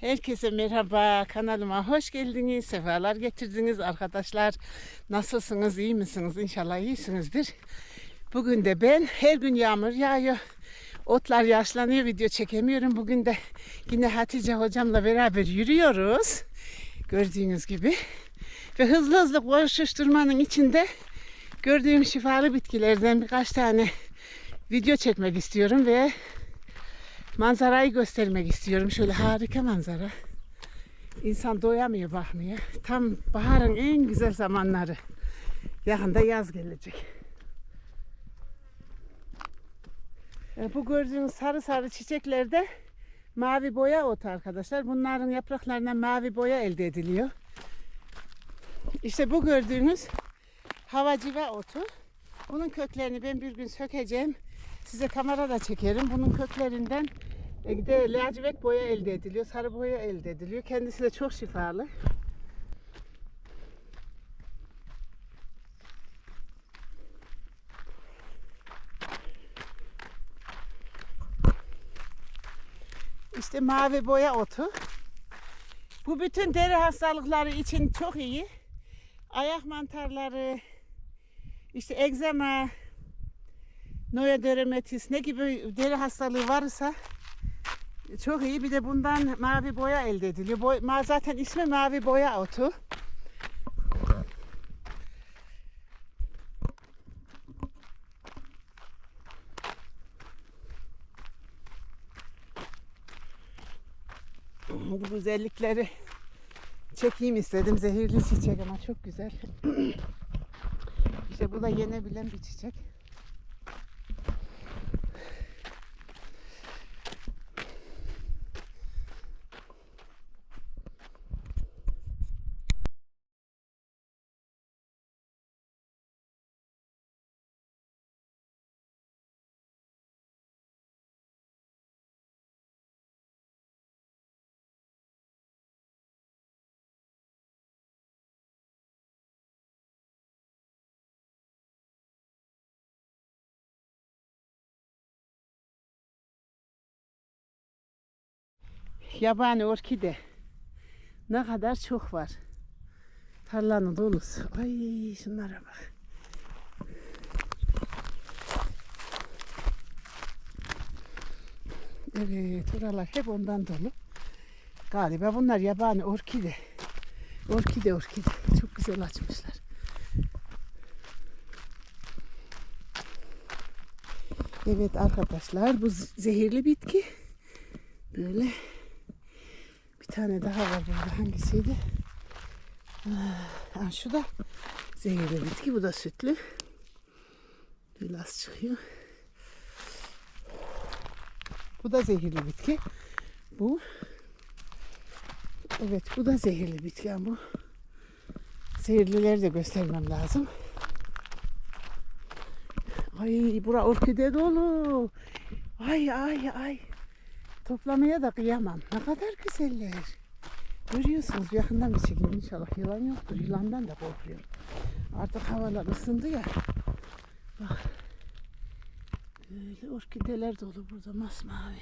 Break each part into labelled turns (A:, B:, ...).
A: Herkese merhaba. Kanalıma hoş geldiniz. Sefalar getirdiniz arkadaşlar. Nasılsınız? iyi misiniz? İnşallah iyisinizdir. Bugün de ben her gün yağmur yağıyor. Otlar yaşlanıyor. Video çekemiyorum. Bugün de yine Hatice hocamla beraber yürüyoruz. Gördüğünüz gibi. Ve hızlı hızlı koşuşturmanın içinde gördüğüm şifalı bitkilerden birkaç tane video çekmek istiyorum ve manzarayı göstermek istiyorum. Şöyle harika manzara. İnsan doyamıyor bakmaya. Tam baharın en güzel zamanları. Yakında yaz gelecek. E, Bu gördüğünüz sarı sarı çiçeklerde mavi boya otu arkadaşlar. Bunların yapraklarından mavi boya elde ediliyor. İşte bu gördüğünüz havacıva otu. Bunun köklerini ben bir gün sökeceğim. Size kamerada çekerim. Bunun köklerinden de lacivert boya elde ediliyor. Sarı boya elde ediliyor. Kendisi de çok şifalı. İşte mavi boya otu. Bu bütün deri hastalıkları için çok iyi. Ayak mantarları, işte egzama, noyadöremitis ne gibi deri hastalığı varsa çok iyi. Bir de bundan mavi boya elde ediliyor. Boy, ma- zaten ismi mavi boya otu. Bu güzellikleri çekeyim istedim. Zehirli çiçek ama çok güzel. işte bu da yenebilen bir çiçek. Yabani orkide. Ne kadar çok var. Tarlanın dolusu. Ay şunlara bak. Evet buralar hep ondan dolu. Galiba bunlar yabani orkide. Orkide orkide. Çok güzel açmışlar. Evet arkadaşlar bu zehirli bitki. Böyle tane daha var burada. Hangisiydi? Ha, şu da zehirli bitki. Bu da sütlü. Biraz çıkıyor. Bu da zehirli bitki. Bu Evet bu da zehirli bitki ama bu zehirlileri de göstermem lazım. Ay bura orkide dolu. Ay ay ay. Toplamaya da kıyamam. Ne kadar güzeller. Görüyorsunuz yakından bir çekim inşallah yılan yoktur. Yılandan da korkuyorum. Artık havalar ısındı ya. Bak. Böyle orkideler dolu burada masmavi.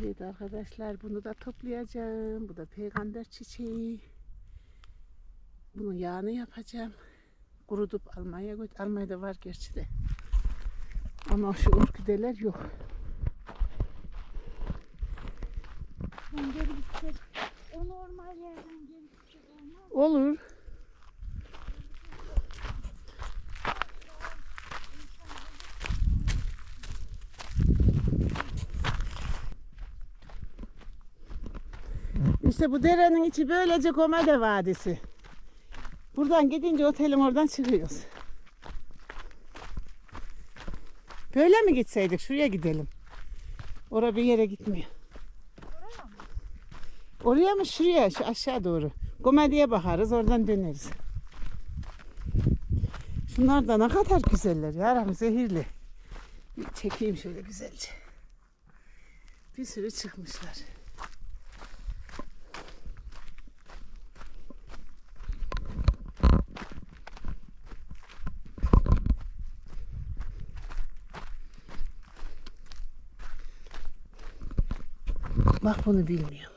A: Evet arkadaşlar bunu da toplayacağım. Bu da peygamber çiçeği. Bunun yağını yapacağım. Kurutup Almanya'ya götür. Almanya'da var gerçi de. Ama şu orkideler yok.
B: Ben geri gitsek o normal yerden geri gitsek olmaz.
A: Olur. İşte bu derenin içi böylece Komede Vadisi. Buradan gidince otelin oradan çıkıyoruz. Böyle mi gitseydik? Şuraya gidelim. Oraya bir yere gitmiyor. Oraya mı şuraya şu aşağı doğru. Komediye bakarız oradan döneriz. Şunlar da ne kadar güzeller ya zehirli. Bir çekeyim şöyle güzelce. Bir sürü çıkmışlar. Bak bunu bilmiyorum.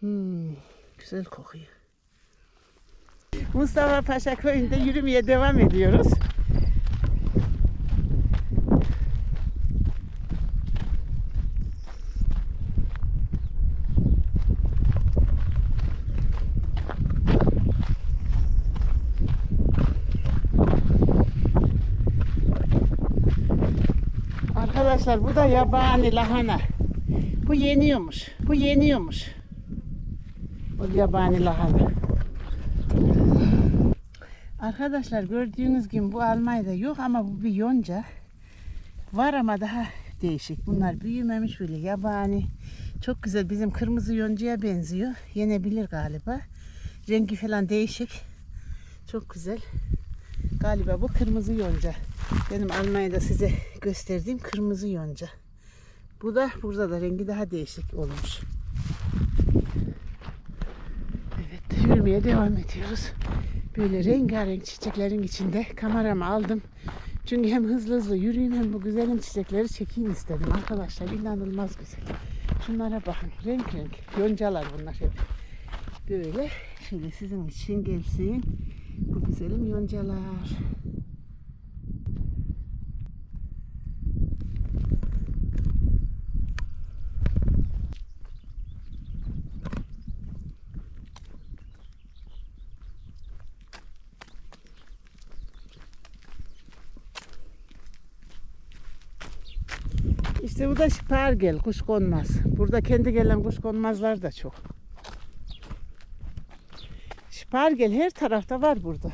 A: Hmm, güzel kokuyor. Mustafa Paşa köyünde yürümeye devam ediyoruz. Arkadaşlar bu da yabani lahana. Bu yeniyormuş. Bu yeniyormuş. Bu yabani lahana. Arkadaşlar gördüğünüz gibi bu Almanya'da yok ama bu bir yonca. Var ama daha değişik. Bunlar büyümemiş böyle yabani. Çok güzel bizim kırmızı yoncaya benziyor. Yenebilir galiba. Rengi falan değişik. Çok güzel. Galiba bu kırmızı yonca. Benim Almanya'da size gösterdiğim kırmızı yonca. Bu da burada da rengi daha değişik olmuş. Evet yürümeye devam ediyoruz. Böyle rengarenk çiçeklerin içinde kameramı aldım. Çünkü hem hızlı hızlı yürüyeyim hem bu güzelim çiçekleri çekeyim istedim arkadaşlar. inanılmaz güzel. Şunlara bakın renk renk. Yoncalar bunlar hep. Böyle şimdi sizin için gelsin. Bu güzelim yoncalar. İşte bu da şpargel, kuşkonmaz. Burada kendi gelen kuşkonmazlar da çok. Şpargel her tarafta var burada.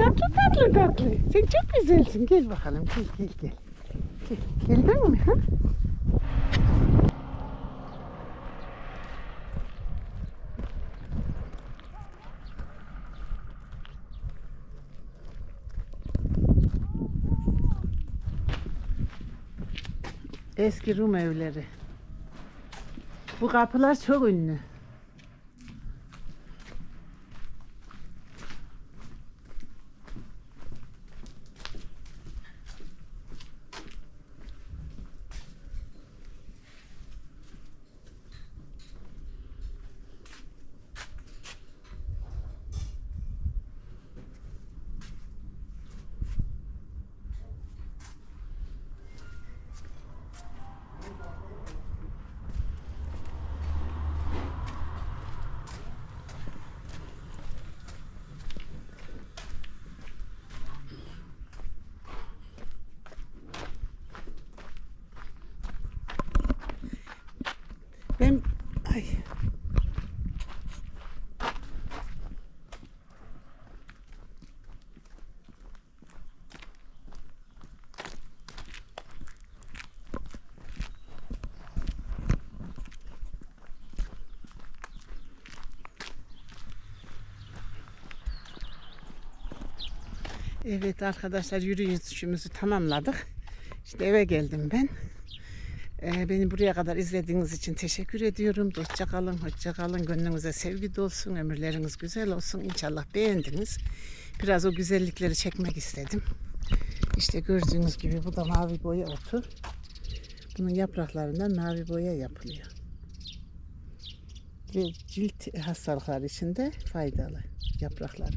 A: Tatlı tatlı tatlı. Sen çok güzelsin. Gel bakalım. Gel gel gel. Gel. Geldin mi? Ha? Eski Rum evleri. Bu kapılar çok ünlü. Ben ay Evet arkadaşlar yürüyüşümüzü tamamladık. İşte eve geldim ben. Ee, beni buraya kadar izlediğiniz için teşekkür ediyorum. Dostça kalın, hoşça kalın. Gönlünüze sevgi dolsun, ömürleriniz güzel olsun. İnşallah beğendiniz. Biraz o güzellikleri çekmek istedim. İşte gördüğünüz gibi bu da mavi boya otu. Bunun yapraklarından mavi boya yapılıyor. Ve cilt hastalıkları için de faydalı yaprakları.